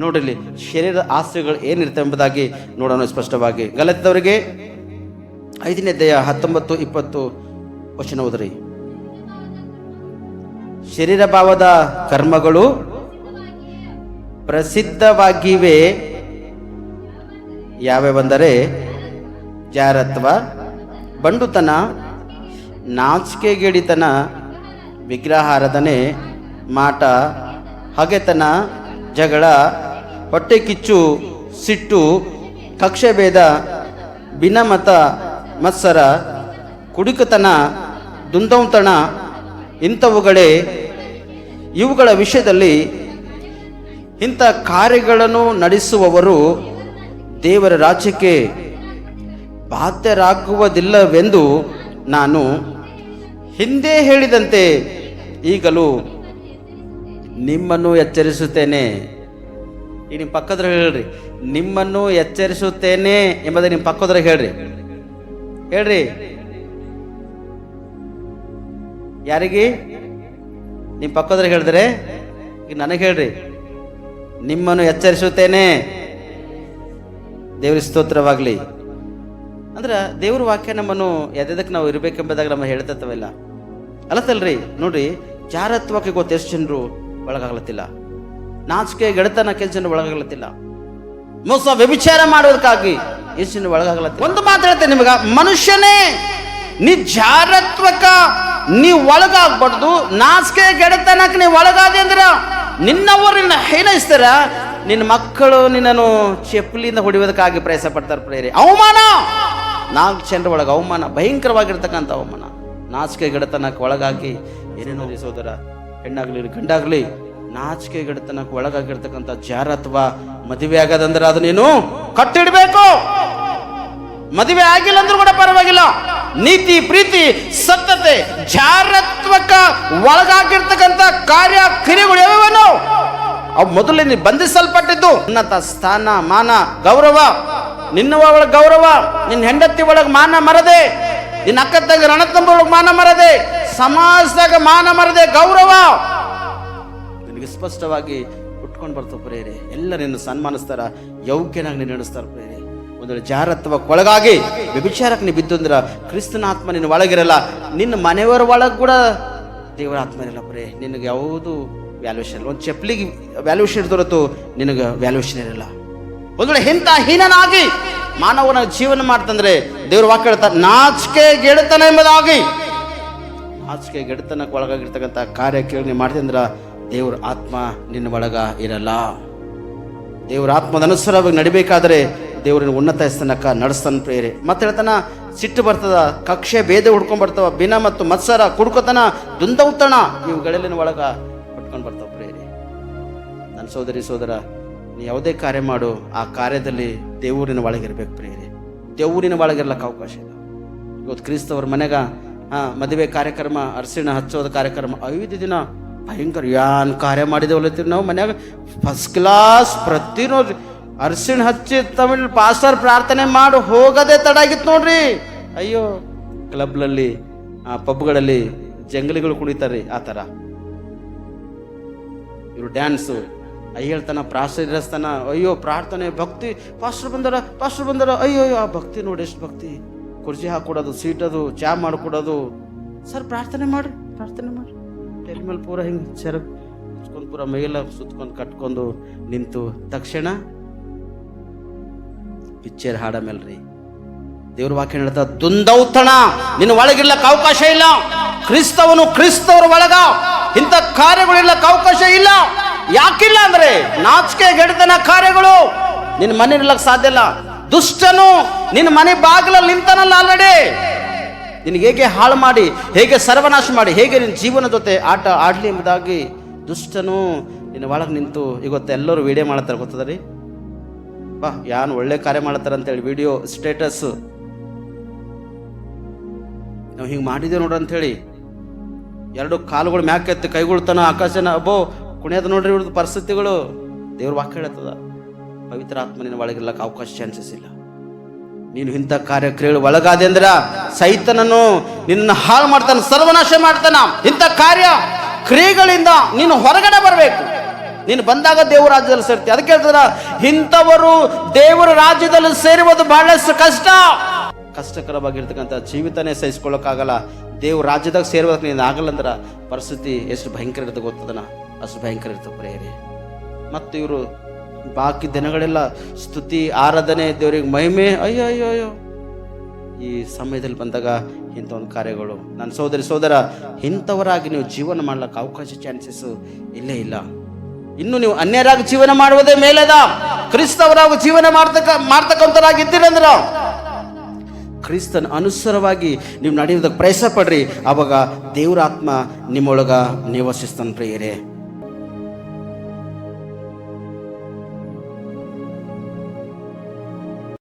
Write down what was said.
ನೋಡ್ರಿ ಶರೀರ ಶರೀರದ ಆಸೆಗಳು ಏನಿರುತ್ತೆ ಎಂಬುದಾಗಿ ನೋಡೋಣ ಸ್ಪಷ್ಟವಾಗಿ. ಗಲತದವರಿಗೆ ಐದನೇ ದಯ ಹತ್ತೊಂಬತ್ತು, ಇಪ್ಪತ್ತು ವಚನ ಓದ್ರಿ. ಶರೀರ ಭಾವದ ಕರ್ಮಗಳು ಪ್ರಸಿದ್ಧವಾಗಿವೆ. ಯಾವ್ಯಾವೆಂದರೆ, ಜಾರತ್ವ, ಬಂಡುತನ, ನಾಚಿಕೆಗೇಡಿತನ, ವಿಗ್ರಹಾರಾಧನೆ, ಮಾಟ, ಹಗೆತನ, ಜಗಳ ಹೊಟ್ಟೆ ಕಿಚ್ಚು, ಸಿಟ್ಟು, ಕಕ್ಷಭೇದ ಭಿನ್ನಮತ ಮತ್ಸರ, ಕುಡುಕತನ, ದುಂದೌತಣ ಇಂಥವುಗಳೇ. ಇವುಗಳ ವಿಷಯದಲ್ಲಿ ಇಂಥ ಕಾರ್ಯಗಳನ್ನು ನಡೆಸುವವರು ದೇವರ ರಾಜ್ಯಕ್ಕೆ ಬಾಧ್ಯರಾಗುವುದಿಲ್ಲವೆಂದು ನಾನು ಹಿಂದೆ ಹೇಳಿದಂತೆ ಈಗಲೂ ನಿಮ್ಮನ್ನು ಎಚ್ಚರಿಸುತ್ತೇನೆ. ಈ ನಿಮ್ಮ ಪಕ್ಕದ್ರ ಹೇಳ್ರಿ, ನಿಮ್ಮನ್ನು ಎಚ್ಚರಿಸುತ್ತೇನೆ ಎಂಬುದೇ ನಿಮ್ಮ ಪಕ್ಕದ್ರ ಹೇಳ್ರಿ. ಹೇಳ್ರಿ. ಯಾರಿಗೆ? ನಿಮ್ಮ ಪಕ್ಕದ್ರ ಹೇಳಿದ್ರೆ, ಈಗ ನನಗೆ ಹೇಳ್ರಿ, ನಿಮ್ಮನ್ನು ಎಚ್ಚರಿಸುತ್ತೇನೆ. ದೇವ್ರ ಸ್ತೋತ್ರವಾಗಲಿ. ಅಂದ್ರೆ ದೇವ್ರ ವಾಕ್ಯ ನಮ್ಮನ್ನು ಎದೆದಕ್ಕೆ ನಾವು ಇರಬೇಕೆಂಬುದಾಗ ನಮ್ಮ ಹೇಳ್ತತ್ತವೆಲ್ಲ ಅಲ್ಲತ್ತಲ್ರಿ ನೋಡ್ರಿ, ಜಾರತ್ವಕ್ಕೆ ಗೊತ್ತು ಎಷ್ಟು ಜನರು ಒಳಗಾಗ್ಲತ್ತಿಲ್ಲ. ನಾಚಿಕೆ ಗೆಳೆತನ ಕೆಲಸ ಜನರು ಒಳಗಾಗ್ಲತ್ತಿಲ್ಲ. ಮೋಸ ವ್ಯಭಿಚಾರ ಮಾಡೋದಕ್ಕಾಗಿ ಜನ ಒಳಗಾಗ್ಲತ್ತಿಲ್ಲ. ಒಂದು ಮಾತು ಹೇಳ್ತೇನೆ ನಿಮಗ, ಮನುಷ್ಯನೇ ನೀ ನೀವು ಒಳಗಾಗ್ಬಾರ್ದು, ನಾಚಿಕೆ ಗೆಳೆತನಕ್ಕೆ ನೀ ಒಳಗಾದೆ ಅಂದ್ರೆ ನಿನ್ನವರು ನಿನ್ನ ಹೇನೈಸ್ತಾರ ನಿನ್ನ ಮಕ್ಕಳು ನಿನ್ನನ್ನು ಚಪ್ಪಲಿಯಿಂದ ಹೊಡೆಯೋದಕ್ಕಾಗಿ ಪ್ರಯಾಸ ಪಡ್ತಾರೆ ಪ್ರೇರಿ ಅವಮಾನ! ನಾಲ್ಕು ಜನರ ಒಳಗೆ ಅವಮಾನ, ಭಯಂಕರವಾಗಿರ್ತಕ್ಕಂಥ ಅವಮಾನ. ನಾಚಿಕೆ ಗೆಡತನಕ್ಕೆ ಒಳಗಾಗಿ ಏನೇನೋ ಸೋದರ, ಹೆಣ್ಣಾಗ್ಲಿ, ಗಂಡಾಗ್ಲಿ ನಾಚಿಕೆ ಒಳಗಾಗಿರ್ತಕ್ಕಂಥ ಒಳಗಾಗಿರ್ತಕ್ಕಂಥ ಅಥವಾ ಮದುವೆ ಆಗದಂದ್ರೆ ಅದು ನೀನು ಕಟ್ಟಿಡ್ಬೇಕು. ಮದುವೆ ಆಗಿಲ್ಲ ಅಂದ್ರೂ ಕೂಡ ಪರವಾಗಿಲ್ಲ. ನೀತಿ, ಪ್ರೀತಿ, ಸತ್ತತೆ, ಜಾರತ್ವಕ್ಕ ಒಳಗಾಗಿರ್ತಕ್ಕಂಥ ಕಾರ್ಯ ಕ್ರಿಯೆಗಳು ಯಾವ್ಯಾವನು? ಅವು ಮೊದಲೇ ಬಂಧಿಸಲ್ಪಟ್ಟಿದ್ದು. ಉನ್ನತ ಸ್ಥಾನ, ಮಾನ, ಗೌರವ. ನಿನ್ನ ಒಳಗೆ ಗೌರವ, ನಿನ್ನ ಹೆಂಡತಿ ಒಳಗೆ ಮಾನ ಮರದೆ. ನಿನ್ನ ಅಕ್ಕತ್ತಾಗ ರಣತಂಬ ಒಳಗೆ ಮಾನ ಮರದೆ. ಸಮಾಜದಾಗ ಮಾನ ಮರದೆ ಗೌರವ. ಸ್ಪಷ್ಟವಾಗಿ ಉಟ್ಕೊಂಡು ಬರ್ತಾವ ಪ್ರೇರೆ ಎಲ್ಲ ನಿನ್ನ ಸನ್ಮಾನಿಸ್ತಾರ ಯೋಗ್ಯನಾಗಿ ನೀನು ನಡೆಸ್ತಾರ ಪ್ರೇರೆ ಒಂದು ಜಾರತ್ವ ಕೊಳಗಾಗಿ ವ್ಯಭಿಚಾರಕ್ಕೆ ನೀ ಬಿದ್ದು ಅಂದ್ರೆ ಕ್ರಿಸ್ತನ ಆತ್ಮ ನಿನ್ನ ಒಳಗಿರಲ್ಲ, ನಿನ್ನ ಮನೆಯವರ ಒಳಗೆ ಕೂಡ ದೇವರ ಆತ್ಮ ಇರಲ್ಲ ಪ್ರೇ ನಿನಗೆ ಯಾವುದು ವ್ಯಾಲ್ಯೂಷನ್ ಇಲ್ಲ. ಒಂದು ಚಪ್ಪಲಿಗೆ ವ್ಯಾಲ್ಯೂಷನ್ ಇರ್ದೊರತು ನಿನಗೆ ವ್ಯಾಲ್ಯೂಷನ್ ಇರಲ್ಲ. ಒಂದು ವೇಳೆ ಇಂಥ ಹೀನನಾಗಿ ಮಾನವನ ಜೀವನ ಮಾಡ್ತಂದ್ರೆ ದೇವ್ರ ವಾಕ್ಯ ಹೇಳ್ತಾರೆ ನಾಚಿಕೆ ಗೆಡತನ ಎಂಬುದಾಗಿ. ನಾಚಿಕೆ ಗೆಡತನಕ್ಕೆ ಒಳಗಾಗಿರ್ತಕ್ಕಂಥ ಕಾರ್ಯ ಕೇಳಿ ಮಾಡ್ತಿದ್ರ ದೇವ್ರ ಆತ್ಮ ನಿನ್ನ ಒಳಗ ಇರಲ್ಲ. ದೇವ್ರ ಆತ್ಮದ ಅನುಸಾರವಾಗಿ ನಡಿಬೇಕಾದರೆ ದೇವ್ರನ್ನ ಉನ್ನತ ಸ್ಥಾನಕ್ಕ ನಡೆಸ್ತಾನ ಪ್ರೇರೆ ಮತ್ತೆ ಹೇಳ್ತಾನ, ಸಿಟ್ಟು ಬರ್ತದ, ಕಕ್ಷೆ ಭೇದ ಹುಡ್ಕೊಂಡ್ ಬರ್ತಾವ, ಬಿನ ಮತ್ತು ಮತ್ಸರ ಕುಡ್ಕೋತನ ದುಂದೌತಣ ಇವುಗಳಲ್ಲಿನ ಒಳಗ ಹುಟ್ಕೊಂಡ್ ಬರ್ತಾವ ಪ್ರೇರೆ ನನ್ನ ಸೋದರಿ ಸೋದರ ನೀ ಯಾವುದೇ ಕಾರ್ಯ ಮಾಡು, ಆ ಕಾರ್ಯದಲ್ಲಿ ದೇವರಿನ ಒಳಗಿರ್ಬೇಕು ಪ್ರೇರೆ ದೇವರಿನ ಒಳಗಿರ್ಲಕ್ಕೆ ಅವಕಾಶ ಇಲ್ಲ. ಇವತ್ತು ಕ್ರಿಸ್ತವ್ರ ಮನೆಗ, ಹಾ, ಮದುವೆ ಕಾರ್ಯಕ್ರಮ ಅರಸಿನ ಹಚ್ಚೋದ ಕಾರ್ಯಕ್ರಮ, ಐದು ದಿನ ಭಯಂಕರ ಏನು ಕಾರ್ಯ ಮಾಡಿದೇವಲ್ಲತ್ತೀವಿ ನಾವು ಮನ್ಯಾಗ ಫಸ್ಟ್ ಕ್ಲಾಸ್ ಪ್ರತಿ ನೋಡ್ರಿ ಅರಸಿಣ ಹಚ್ಚಿ ತಮಿಳ್ ಪಾಸ್ಟರ್ ಪ್ರಾರ್ಥನೆ ಮಾಡಿ ಹೋಗದೆ ತಡ ಆಗಿತ್ತು ನೋಡ್ರಿ. ಅಯ್ಯೋ ಕ್ಲಬ್ನಲ್ಲಿ ಆ ಪಬ್ಗಳಲ್ಲಿ ಜಂಗಲಿಗಳು ಕುಣಿತಾರ್ರಿ ಆ ಥರ ಇವರು ಡ್ಯಾನ್ಸು ಅಯ್ಯ ಹೇಳ್ತಾನ ಪ್ರಾಸ್ಟರ್ ಇರಸ್ತಾನ ಅಯ್ಯೋ ಪ್ರಾರ್ಥನೆ ಭಕ್ತಿ ಪಾಸ್ಟರ್ ಬಂದಾರ ಪಾಸ್ಟರ್ ಬಂದಾರ ಅಯ್ಯೋ ಅಯ್ಯೋ, ಆ ಭಕ್ತಿ ನೋಡಿ ಎಷ್ಟು ಭಕ್ತಿ. ಕುರ್ಚಿ ಹಾಕೊಡೋದು ಸೀಟದು ಚಾ ಮಾಡಿಕೊಡೋದು. ಸರ್ ಪ್ರಾರ್ಥನೆ ಮಾಡ್ರಿ ಪ್ರಾರ್ಥನೆ ಮಾಡ್ರಿ ತಲೆ ಮೇಲೆ ಪೂರ ಹಿಂಗೆ ಚರಕ್ ಹಚ್ಕೊಂಡು ಪೂರ ಮೈಯೆಲ್ಲ ಸುತ್ಕೊಂಡು ಕಟ್ಕೊಂಡು ನಿಂತು ತಕ್ಷಣ ಪಿಕ್ಚರ್ ಹಾಡ ರೀ. ದೇವ್ರ ವಾಕ್ಯ ಹೇಳ್ತಾ, ದುಂದೌತಣ, ನಿನ್ನ ಒಳಗಿರ್ಲಕ್ಕೆ ಅವಕಾಶ ಇಲ್ಲ. ಕ್ರಿಸ್ತವನು ಕ್ರಿಸ್ತವರ ಒಳಗ. ಇಂಥ ಕಾರ್ಯಗಳಿರ್ಲಕ್ಕೆ ಅವಕಾಶ ಇಲ್ಲ. ಯಾಕಿಲ್ಲ ಅಂದ್ರೆ ನಾಚಿಕೆ ಗೆಡತನ ಕಾರ್ಯಗಳು. ನಿನ್ನ ಮನೆ ಇರ್ಲಕ್ಕೆ ಸಾಧ್ಯ ಇಲ್ಲ. ದುಷ್ಟನು ನಿನ್ನ ಮನೆ ಬಾಗಿಲಲ್ಲಿ ನಿಂತನಲ್ಲ ಆಲ್ರೆಡಿ ನಿನಗೆ ಹೇಗೆ ಹಾಳು ಮಾಡಿ, ಹೇಗೆ ಸರ್ವನಾಶ ಮಾಡಿ, ಹೇಗೆ ನಿನ್ನ ಜೀವನ ಜೊತೆ ಆಟ ಆಡಲಿ ಎಂಬುದಾಗಿ ದುಷ್ಟನು ನಿನ್ನ ಒಳಗೆ ನಿಂತು ಇವತ್ತು ಎಲ್ಲರೂ ವಿಡಿಯೋ ಮಾಡ್ತಾರೆ, ಗೊತ್ತದ ರೀ? ಬಾ, ಯಾನು ಒಳ್ಳೆ ಕಾರ್ಯ ಮಾಡ್ತಾರ ಅಂತೇಳಿ ವಿಡಿಯೋ ಸ್ಟೇಟಸ್ ನಾವು ಹಿಂಗೆ ಮಾಡಿದ್ದೇವೆ ನೋಡ್ರಿ ಅಂಥೇಳಿ ಎರಡು ಕಾಲುಗಳು ಮ್ಯಾಕೆತ್ತಿ ಕೈಗಳು ತನ ಆಕಾಶನ, ಅಬ್ಬೋ, ಕುಣಿಯೋದು ನೋಡ್ರಿ ಇವ್ರದ್ದು ಪರಿಸ್ಥಿತಿಗಳು. ದೇವ್ರ ವಾಕ್ಯ ಹೇಳ್ತದ ಪವಿತ್ರ ಆತ್ಮನಿನ ಒಳಗಿರ್ಲಕ್ಕೆ ಅವಕಾಶ ಚಾನ್ಸಸ್ ಇಲ್ಲ. ನೀನು ಇಂಥ ಕಾರ್ಯಕ್ರಿಯೆಗಳು ಒಳಗಾದೆ ಅಂದ್ರ ಸೈತನನ್ನು ನಿನ್ನ ಹಾಳು ಮಾಡ್ತಾನೆ, ಸರ್ವನಾಶ ಮಾಡ್ತಾನ ಇಂಥ ಕಾರ್ಯ ಕ್ರಿಯೆಗಳಿಂದ ನೀನು ಹೊರಗಡೆ ಬರಬೇಕು. ನೀನು ಬಂದಾಗ ದೇವರ ರಾಜ್ಯದಲ್ಲಿ ಸೇರ್ತಿ. ಅದಕ್ಕೆ ಹೇಳ್ತಾರ, ಇಂಥವರು ದೇವರ ರಾಜ್ಯದಲ್ಲಿ ಸೇರುವುದು ಬಹಳಷ್ಟು ಕಷ್ಟ. ಕಷ್ಟಕರವಾಗಿರ್ತಕ್ಕಂಥ ಜೀವಿತನೇ ಸಹಿಸ್ಕೊಳ್ಳೋಕ್ಕಾಗಲ್ಲ. ದೇವ್ರ ರಾಜ್ಯದಾಗ ಸೇರುವುದಕ್ಕೆ ನೀನು ಆಗಲ್ಲ ಅಂದ್ರೆ ಪರಿಸ್ಥಿತಿ ಎಷ್ಟು ಭಯಂಕರ ಇರ್ತದೆ ಗೊತ್ತದನ? ಅಷ್ಟು ಭಯಂಕರ ಇರ್ತದೆ ಪ್ರೇರೆ ಮತ್ತು ಇವರು ಬಾಕಿ ದಿನಗಳೆಲ್ಲ ಸ್ತುತಿ, ಆರಾಧನೆ, ದೇವರಿಗೆ ಮಹಿಮೆ. ಅಯ್ಯೋ ಅಯ್ಯೋ ಅಯ್ಯೋ. ಈ ಸಮಯದಲ್ಲಿ ಬಂದಾಗ ಇಂಥ ಒಂದು ಕಾರ್ಯಗಳು. ನನ್ನ ಸೋದರಿ ಸೋದರ ಇಂಥವರಾಗಿ ನೀವು ಜೀವನ ಮಾಡ್ಲಿಕ್ಕೆ ಅವಕಾಶ ಚಾನ್ಸಸ್ ಇಲ್ಲೇ ಇಲ್ಲ. ಇನ್ನು ನೀವು ಅನ್ಯರಾಗಿ ಜೀವನ ಮಾಡುವುದೇ ಮೇಲೆದ. ಕ್ರಿಸ್ತವರಾಗಿ ಜೀವನ ಮಾಡ್ತಕ್ಕ ಮಾಡ್ತಕ್ಕಂಥರಾಗಿದ್ದೀರಂದ್ರ ಕ್ರಿಸ್ತನ ಅನುಸಾರವಾಗಿ ನೀವು ನಡೆಯುವುದಕ್ಕೆ ಪ್ರಯತ್ನ ಪಡ್ರಿ ಅವಾಗ ದೇವರಾತ್ಮ ನಿಮ್ಮೊಳಗ ನಿವಸಿಸ್ತಾನೆ ಪ್ರಿಯರೇ.